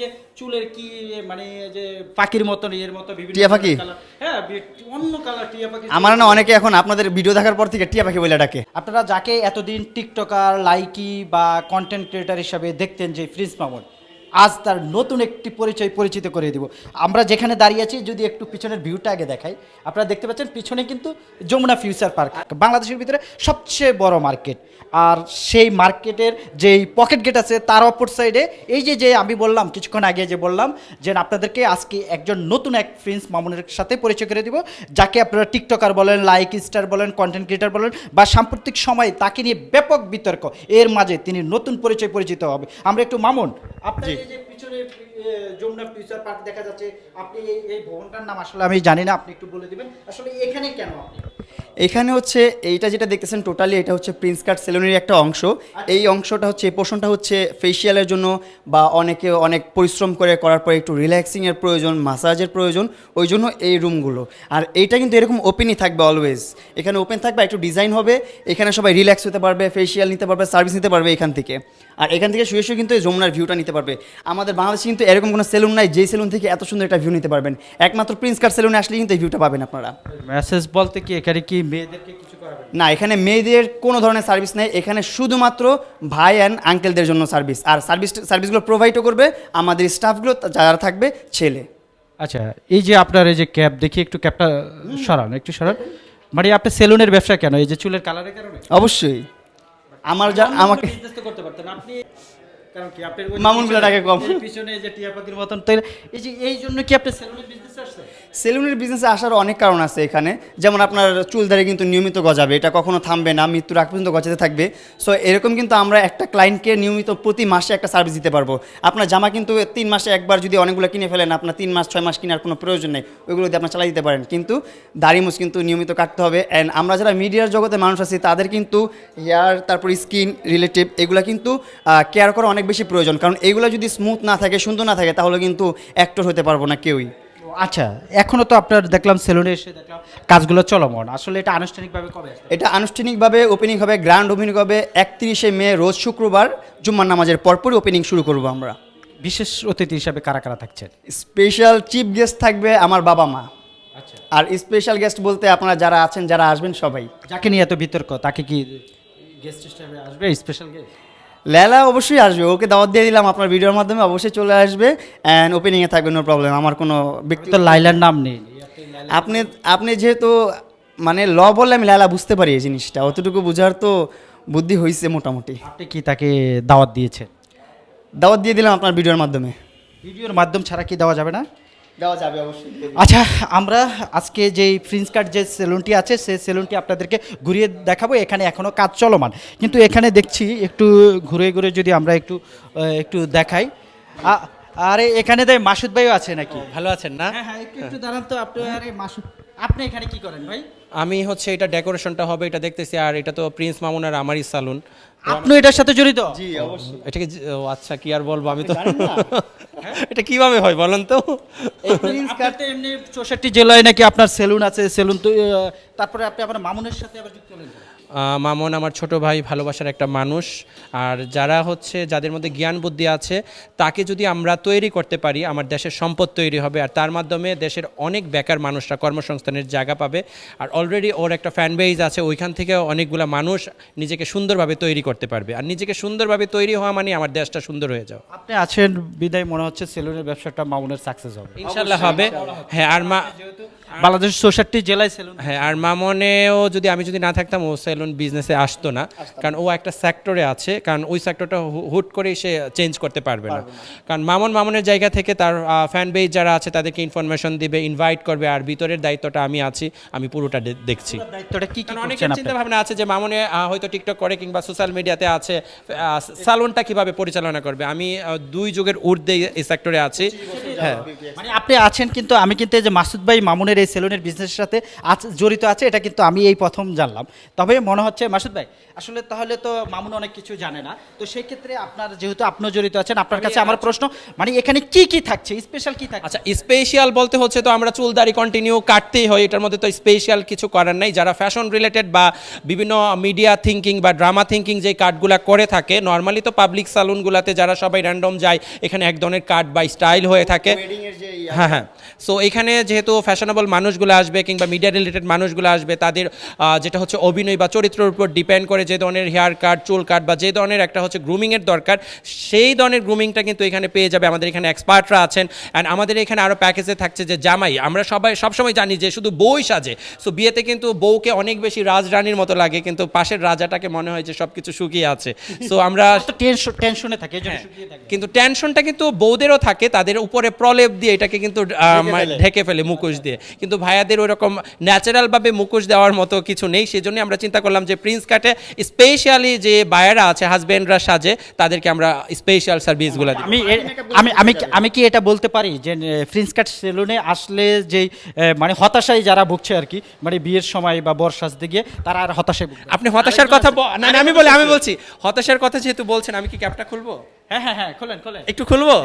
যে চুলের কি মানে যে পাখির মতো এর মতো বিভিন্ন টিয়া পাখি? হ্যাঁ অন্য কালার টিয়া পাখি। আমার না অনেকে এখন আপনাদের ভিডিও দেখার পর থেকে টিয়া পাখি বলে ডাকে। আপনারা যাকে এতদিন টিকটকার লাইকি বা কন্টেন্ট ক্রিয়েটার হিসাবে দেখতেন যে প্রিন্স মামুন আজ তার নতুন একটি পরিচয় পরিচিত করে দিব। আমরা যেখানে দাঁড়িয়ে আছি, যদি একটু পিছনের ভিউটা আগে দেখাই, আপনারা দেখতে পাচ্ছেন পিছনে কিন্তু যমুনা ফিউচার পার্ক বাংলাদেশের ভিতরে সবচেয়ে বড় মার্কেট আর সেই মার্কেটের যেই পকেট গেট আছে, তার অপর সাইডে এই যে যে আমি বললাম, কিছুক্ষণ আগে যে বললাম, যে আপনাদেরকে আজকে একজন নতুন এক প্রিন্স মামুনের সাথে পরিচয় করে দিব, যাকে আপনারা টিকটকার বলেন লাইক স্টার বলেন কন্টেন্ট ক্রিয়েটার বলেন, বা সাম্প্রতিক সময়ে তাকে নিয়ে ব্যাপক বিতর্ক। এর মাঝে তিনি নতুন পরিচয় পরিচিত হবে। আমরা একটু মামুন, আপনার এই যে পিছনে যমুনা ফিউচার পার্ক দেখা যাচ্ছে। আপনি এই- ভবনটার নাম আসলে আমি জানি না আপনি একটু বলে দিবেন। আসলে এখানে কেন আপনি? এখানে হচ্ছে এইটা যেটা দেখতেছেন টোটালি এটা হচ্ছে প্রিন্স কাট সেলুনের একটা অংশ। এই অংশটা হচ্ছে এই পোর্শনটা হচ্ছে ফেসিয়ালের জন্য বা অনেকে অনেক পরিশ্রম করে করার পরে একটু রিল্যাক্সিংয়ের প্রয়োজন মাসাজের প্রয়োজন ওই জন্য এই রুমগুলো আর এইটা কিন্তু এরকম ওপেনই থাকবে অলওয়েজ এখানে ওপেন থাকবে একটু ডিজাইন হবে এখানে সবাই রিল্যাক্স হতে পারবে ফেসিয়াল নিতে পারবে সার্ভিস নিতে পারবে এখান থেকে। আর এখান থেকে শুয়ে শুয়ে কিন্তু এই যমুনার ভিউটা নিতে পারবে। আমাদের বাংলাদেশে কিন্তু এরকম কোনো সেলুন নাই যেই সেলুন থেকে এত সুন্দর একটা ভিউ নিতে পারবেন। একমাত্র প্রিন্স কাট সেলুনে আসলে কিন্তু এই ভিউটা পাবেন আপনারা। মেসেজ বলতে কি এখানে কি মেয়েদেরকে কিছু করাবেন? না এখানে মেয়েদের কোনো ধরনের সার্ভিস নেই। এখানে শুধুমাত্র ভাই অ্যান্ড আঙ্কেলদের জন্য সার্ভিস আর সার্ভিস সার্ভিসগুলো প্রোভাইডও করবে আমাদের স্টাফগুলো যারা থাকবে ছেলে। আচ্ছা এই যে আপনার এই যে ক্যাপ দেখি একটু ক্যাপটা সরান একটু সরান। মানে আপনার সেলুনের ব্যবসা কেন? এই যে চুলের কালারের কারণে? অবশ্যই। আমার যা আমাকে করতে পারতেন। আপনি কারণ কি আপনার মামুনগুলো পিছনে- কম। এই পিছনে যে টিয়া পাখির মতন তো এই যে এই জন্য কি আপনি সেলুনের বিজনেস আসছে সেলুনের বিজনেসে আসার অনেক কারণ আছে এখানে। যেমন আপনার চুলদারি কিন্তু নিয়মিত গজাবে, এটা কখনো থামবে না, মৃত্যুর আগ পর্যন্ত গজাতে থাকবে। সো এরকম কিন্তু আমরা একটা ক্লায়েন্টকে নিয়মিত প্রতি মাসে একটা সার্ভিস দিতে পারব। আপনার জামা কিন্তু তিন মাসে একবার যদি অনেকগুলো কিনে ফেলেন, আপনার তিন মাস, ছয় মাস কেনার কোনো প্রয়োজন নেই, ওইগুলো দিয়ে আপনার চালাই দিতে পারেন। কিন্তু দাড়ি মুছ কিন্তু নিয়মিত কাটতে হবে। অ্যান্ড আমরা যারা মিডিয়ার জগতে মানুষ আছি, তাদের কিন্তু হেয়ার তারপর স্কিন রিলেটিভ এগুলো কিন্তু কেয়ার করা অনেক বেশি প্রয়োজন। কারণ এগুলো যদি স্মুথ না থাকে, সুন্দর না থাকে, তাহলে কিন্তু অ্যাক্টর হতে পারব না কেউই। আচ্ছা এখনও তো আপনার দেখলাম সেলুনে এসে দেখলাম কাজগুলো চলমান। আসলে এটা আনুষ্ঠানিকভাবে কবে এটা আনুষ্ঠানিকভাবে ওপেনিং হবে গ্র্যান্ড ওপেনিং হবে একত্রিশে মে রোজ শুক্রবার জুম্মার নামাজের পরপরই ওপেনিং শুরু করব আমরা। বিশেষ অতিথি হিসাবে কারা কারা থাকছেন? স্পেশাল চিফ গেস্ট থাকবে আমার বাবা মা। আচ্ছা। আর স্পেশাল গেস্ট বলতে আপনারা যারা আছেন যারা আসবেন সবাই। যাকে নিয়ে এত বিতর্ক তাকে কি গেস্ট হিসাবে আসবে স্পেশাল গেস্ট লেলা অবশ্যই আসবে। ওকে দাওয়াত দিয়ে দিলাম আপনার ভিডিওর মাধ্যমে অবশ্যই চলে আসবে অ্যান্ড ওপেনিংয়ে থাকবে নো প্রবলেম আমার কোনো ব্যক্তি তো লাইলার নাম নেই। আপনি আপনি যেহেতু মানে ল বললে আমি লেলা বুঝতে পারি এই জিনিসটা অতটুকু বোঝার তো বুদ্ধি হয়েছে মোটামুটি। আপনি কি তাকে দাওয়াত দিয়েছেন? দাওয়াত দিয়ে দিলাম আপনার ভিডিওর মাধ্যমে। ভিডিওর মাধ্যম ছাড়া কি দেওয়া যাবে না? দেওয়া যাবে অবশ্যই আচ্ছা আমরা আজকে যে প্রিন্স কার্ড যে সেলুনটি আছে সেই সেলুনটি আপনাদেরকে ঘুরিয়ে দেখাবো। এখানে এখনও কাজ চলমান। কিন্তু এখানে দেখছি একটু ঘুরে ঘুরে যদি আমরা একটু একটু দেখাই। আরে এখানে তাই মাসুদ ভাইও আছে নাকি? ভালো আছেন না? হ্যাঁ হ্যাঁ একটু একটু দাঁড়ান তো আপনি আরে মাসুদ আপনি এখানে কি করেন ভাই? আমি হচ্ছে এটা ডেকোরেশনটা হবে এটা দেখতেছি আর এটা তো প্রিন্স মামুন আর আমারই সালুন। আপনি এটার সাথে জড়িত? জি অবশ্যই। এটাকে ও আচ্ছা কি আর বলব আমি তো এটা কীভাবে হয় বলেন তো? প্রিন্স কাটে এমনি চৌষট্টি জেলায় নাকি আপনার সেলুন আছে সেলুন তো তারপরে আপনি আপনার মামুনের সাথে আবার যুক্ত হলেন। মামুন আমার ছোট ভাই ভালোবাসার একটা মানুষ। আর যারা হচ্ছে যাদের মধ্যে জ্ঞান বুদ্ধি আছে তাকে যদি আমরা তৈরি করতে পারি আমার দেশের সম্পদ তৈরি হবে। আর তার মাধ্যমে দেশের অনেক বেকার মানুষরা কর্মসংস্থানের জায়গা পাবে। আর অলরেডি ওর একটা ফ্যান বেজ আছে ওইখান থেকে অনেকগুলো মানুষ নিজেকে সুন্দরভাবে তৈরি করতে পারবে। আর নিজেকে সুন্দরভাবে তৈরি হওয়া মানে আমার দেশটা সুন্দর হয়ে যাও আপনি আছেন বিদায় মনে হচ্ছে সেলুনের ব্যবসাটা মামুনের সাকসেস হবে। ইনশাল্লাহ হবে। হ্যাঁ আর মা বাংলাদেশ চৌষট্টি জেলায় সেলুন হ্যাঁ আর মামনেও যদি আমি যদি না থাকতাম ও সেলুন বিজনেসে আসতো না। কারণ ও একটা সেক্টরে আছে কারণ ওই সেক্টরটা হুট করেই সে চেঞ্জ করতে পারবে না। কারণ মামন মামনের জায়গা থেকে তার ফ্যান বেজ যারা আছে তাদেরকে ইনফরমেশন দিবে ইনভাইট করবে আর ভিতরের দায়িত্বটা আমি আছি আমি পুরোটা দেখছি। দায়িত্বটা কি কি কারণ অনেকের আপনি? চিন্তা ভাবনা আছে যে মামনে হয়তো টিকটক করে কিংবা সোশ্যাল মিডিয়াতে আছে সালুনটা কীভাবে পরিচালনা করবে? আমি দুই যুগের ঊর্ধ্বে এই সেক্টরে আছি। হ্যাঁ। মানে আপনি আছেন কিন্তু আমি কিন্তু এই যে মাসুদ ভাই মামুনের এই সেলুনের বিজনেসের সাথে আছ- জড়িত আছে এটা কিন্তু আমি এই প্রথম জানলাম। তবে মনে হচ্ছে মাসুদ ভাই আসলে তাহলে তো মামুন অনেক কিছু জানে না। তো সেই ক্ষেত্রে আপনার যেহেতু আপনিও জড়িত আছেন আপনার কাছে আমার প্রশ্ন মানে এখানে কি কি থাকছে স্পেশাল কি থাকছে? আচ্ছা স্পেশাল বলতে হচ্ছে তো আমরা চুল দাড়ি কন্টিনিউ কাটতেই হয় এটার মধ্যে তো স্পেশাল কিছু করার নাই। যারা ফ্যাশন রিলেটেড বা বিভিন্ন মিডিয়া থিঙ্কিং বা ড্রামা থিঙ্কিং যে কাটগুলা করে থাকে নর্মালি তো পাবলিক সালুনগুলাতে যারা সবাই র্যান্ডম যায় এখানে এক ধরনের কাট বা স্টাইল হয়ে থাকে। হ্যাঁ হ্যাঁ। সো এখানে যেহেতু ফ্যাশনেবল মানুষগুলো আসবে কিংবা মিডিয়া রিলেটেড মানুষগুলো আসবে তাদের যেটা হচ্ছে অভিনয় বা চরিত্রের উপর ডিপেন্ড করে যে ধরনের হেয়ার কাট চুল কাট বা যে ধরনের একটা হচ্ছে গ্রুমিংয়ের দরকার সেই ধরনের গ্রুমিংটা কিন্তু এখানে পেয়ে যাবে আমাদের এখানে এক্সপার্টরা আছেন। অ্যান্ড আমাদের এখানে আরও প্যাকেজে থাকছে যে জামাই আমরা সবাই সবসময় জানি যে শুধু বউই সাজে। সো বিয়েতে কিন্তু বউকে অনেক বেশি রাজরানীর মতো লাগে কিন্তু পাশের রাজাটাকে মনে হয় যে সব কিছু শুকিয়ে আছে। সো আমরা টেনশন টেনশনে থাকে কিন্তু টেনশনটা কিন্তু বৌদেরও থাকে তাদের উপরে প্রলেপ দিয়ে এটাকে কিন্তু ঢেকে ফেলে মুখোশ দিয়ে। কিন্তু ভাইয়াদের ওরকম ন্যাচারালভাবে মুখোশ দেওয়ার মতো কিছু নেই সেজন্য আমরা চিন্তা করলাম যে প্রিন্স কাটে স্পেশালি যে বায়ারা আছে হাজব্যান্ডরা সাজে তাদেরকে আমরা স্পেশাল সার্ভিসগুলো দিই। আমি আমি আমি কি- আমি কি এটা বলতে পারি যে ফ্রিন্স কাট সেলুনে আসলে যেই এ, মানে হতাশায় যারা ভুগছে আর কি মানে বিয়ের সময় বা বর সাজতে গিয়ে তারা আর হতাশায় আপনি হতাশার কথা না না, আমি বলি আমি বলছি হতাশার কথা যেহেতু বলছেন আমি কি ক্যাপটা খুলবো? হ্যাঁ হ্যাঁ হ্যাঁ খোলেন খোলেন। একটু খুলবো?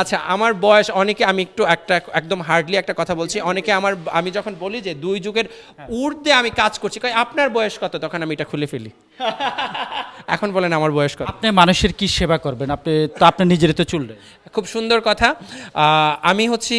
আচ্ছা আমার বয়স অনেকে আমি একটু একটা একদম হার্ডলি একটা কথা বলছি। অনেকে আমার আমি যখন বলি যে দুই যুগের ঊর্ধ্বে আমি কাজ করছি আপনার বয়স কত? তখন আমি এটা খুলে ফেলি। এখন বলেন আমার বয়স কত? আপনি মানুষের কি সেবা করবেন? আপনি তো আপনি নিজের তো চুল খুব সুন্দর কথা। আমি হচ্ছি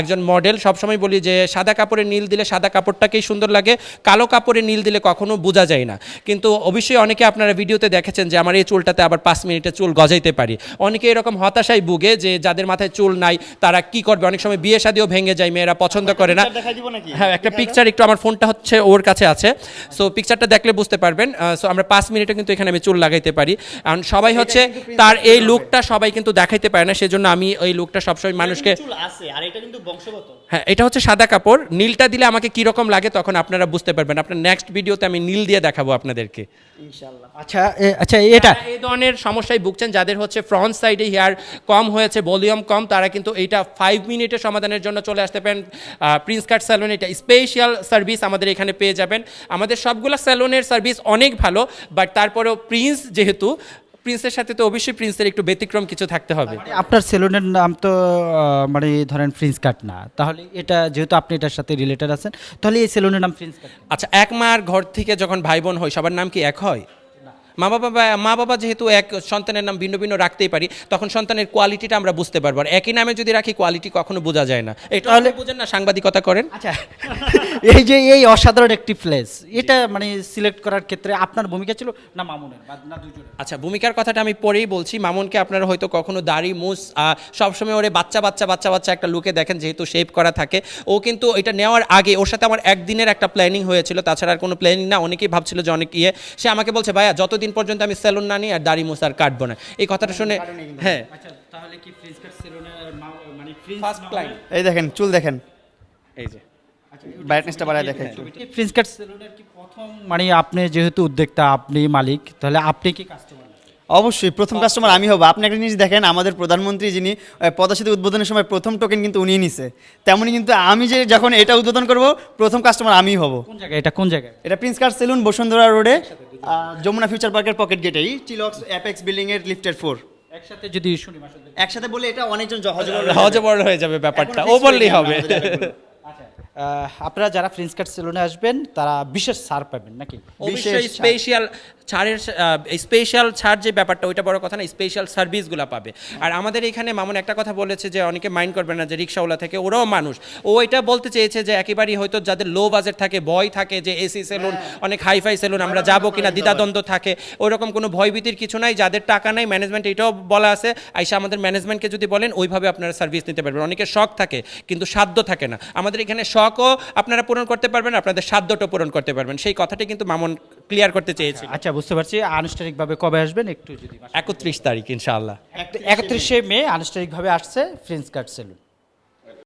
একজন মডেল সবসময় বলি যে সাদা কাপড়ে নীল দিলে সাদা কাপড়টাকেই সুন্দর লাগে কালো কাপড়ে নীল দিলে কখনো বোঝা যায় না। কিন্তু অবশ্যই অনেকে আপনারা ভিডিওতে দেখেছেন যে আমার এই চুলটাতে আবার পাঁচ মিনিটে চুল গজাইতে পারি। অনেকে এরকম হতাশায় ভুগে যে যাদের মাথায় চুল নাই তারা কি করবে? অনেক সময় বিয়ে শাদিও ভেঙে যায় মেয়েরা পছন্দ করে না। দেখাই দিব নাকি? হ্যাঁ একটা পিকচার একটু আমার ফোনটা হচ্ছে ওর কাছে আছে। সো পিকচারটা দেখলে বুঝতে পারবেন। সো আমরা পাঁচ মিনিটে কিন্তু এখানে আমি চুল লাগাইতে পারি। কারণ সবাই হচ্ছে তার এই লুকটা সবাই কিন্তু দেখাইতে পারে না সেজন্য আমি ওই লুকটা সবসময় মানুষকে আর এটা কিন্তু হ্যাঁ এটা হচ্ছে সাদা কাপড় নীলটা দিলে আমাকে কীরকম লাগে তখন আপনারা বুঝতে পারবেন। আপনার নেক্সট ভিডিওতে আমি নীল দিয়ে দেখাবো আপনাদেরকে। আচ্ছা আচ্ছা এটা? এই ধরনের সমস্যায় ভুগছেন যাদের হচ্ছে ফ্রন্ট সাইডে হেয়ার কম হয়েছে ভলিউম কম তারা কিন্তু এইটা ফাইভ মিনিটের সমাধানের জন্য চলে আসতে পারেন। প্রিন্স কাট স্যালুন এটা স্পেশাল সার্ভিস আমাদের এখানে পেয়ে যাবেন। আমাদের সবগুলো স্যালুনের সার্ভিস অনেক ভালো। বাট তারপরেও প্রিন্স যেহেতু প্রিন্সের সাথে তো অবশ্যই প্রিন্সের একটু ব্যতিক্রম কিছু থাকতে হবে। মানে আপনার সেলুনের নাম তো মানে ধরেন প্রিন্স কাট না তাহলে এটা যেহেতু আপনি এটার সাথে রিলেটেড আছেন তাহলে এই সেলুনের নাম প্রিন্স কাট আচ্ছা এক মার ঘর থেকে যখন ভাই বোন হয় সবার নাম কি এক হয়? মা বাবা মা বাবা যেহেতু এক সন্তানের নাম ভিন্ন ভিন্ন রাখতেই পারি তখন সন্তানের কোয়ালিটিটা আমরা বুঝতে পারব। আর একই নামে যদি রাখি কোয়ালিটি কখনো বোঝা যায় না। এটা তাহলে বুঝেন না সাংবাদিকতা করেন। আচ্ছা এই যে এই অসাধারণ একটি প্লেস এটা মানে সিলেক্ট করার ক্ষেত্রে আপনার ভূমিকা ছিল না মামুনের না দুজনের? আচ্ছা ভূমিকার কথাটা আমি পরেই বলছি। মামুনকে আপনারা হয়তো কখনো দাড়ি মুস সবসময় ওরে বাচ্চা বাচ্চা বাচ্চা বাচ্চা একটা লুকে দেখেন যেহেতু শেপ করা থাকে। ও কিন্তু এটা নেওয়ার আগে ওর সাথে আমার একদিনের একটা প্ল্যানিং হয়েছিল। তাছাড়া আর কোনো প্ল্যানিং না অনেকেই ভাবছিল যে অনেক ইয়ে। সে আমাকে বলছে ভাইয়া যতদিন পর্যন্ত আমি সেলুন না নিই আর দাড়ি মুস আর কাটবো না। এই কথাটা শুনে হ্যাঁ। আচ্ছা তাহলে কি ফ্রিন্স কাট সেলুনের মানে ফার্স্ট এই দেখেন চুল দেখেন। এই যে। ব্রাইটনেসটা বাড়ায় দেখাই একটু কাট সেলুনের কি প্রথম মানে আপনি যেহেতু উদ্যোক্তা আপনি মালিক তাহলে আপনি কি কাস্টমার অবশ্যই প্রথম কাস্টমার আমি হব। আপনি একটা জিনিস দেখেন আমাদের প্রধানমন্ত্রী যিনি আহ, পদ্মা সেতু উদ্বোধনের সময় প্রথম টোকেন কিন্তু উনি নিছে। তেমনই কিন্তু আমি যে যখন এটা উদ্বোধন করব প্রথম কাস্টমার আমিই হব। কোন জায়গায়? এটা কোন জায়গায়? এটা প্রিন্স কার্ড সেলুন বসুন্ধরা রোডে যমুনা ফিউচার পার্কের পকেট গেটেই চিলক্স অ্যাপেক্স বিল্ডিং এর লিফটের ফোর একসাথে যদি শুনি একসাথে বলে এটা অনেকজন জহাজ হজবর হয়ে যাবে। ব্যাপারটা। ও বললেই হবে। আচ্ছা। আপনারা যারা ফ্রিন্স কাট সেলুনে আসবেন তারা বিশেষ ছাড় পাবেন নাকি? বিশেষ স্পেশাল ছাড়ের স্পেশাল ছাড় যে ব্যাপারটা, ওইটা বড় কথা না স্পেশাল সার্ভিসগুলো পাবে। আর আমাদের এখানে মামুন একটা কথা বলেছে যে, অনেকে মাইন্ড করবে না যে, রিক্সাওয়ালা থেকে ওরাও মানুষ। ও এটা বলতে চেয়েছে যে, একেবারেই হয়তো যাদের লো বাজেট থাকে, ভয় থাকে যে এসি সেলুন অনেক হাইফাই সেলুন আমরা যাব কিনা, দ্বিধাদ্বন্দ্ব থাকে, ওইরকম কোনো ভয়ভীতির কিছু নাই, যাদের টাকা নাই ম্যানেজমেন্ট এটাও বলা আছে। আইসা আমাদের ম্যানেজমেন্টকে যদি বলেন, ওইভাবে আপনারা সার্ভিস নিতে পারবেন। অনেকের শখ থাকে, কিন্তু সাধ্য থাকে না। আমাদের এখানে শখও আপনারা পূরণ করতে পারবেন, আপনাদের সাধ্যটা পূরণ করতে পারবেন। সেই কথাটি কিন্তু মামুন ক্লিয়ার করতে চেয়েছি আচ্ছা বুঝতে পারছি। আনুষ্ঠানিকভাবে কবে আসবেন? একটু যদি একত্রিশ তারিখ ইনশাআল্লাহ। একত্রিশে মে আনুষ্ঠানিকভাবে আসছে ফ্রেন্স কার্ড সেলুন।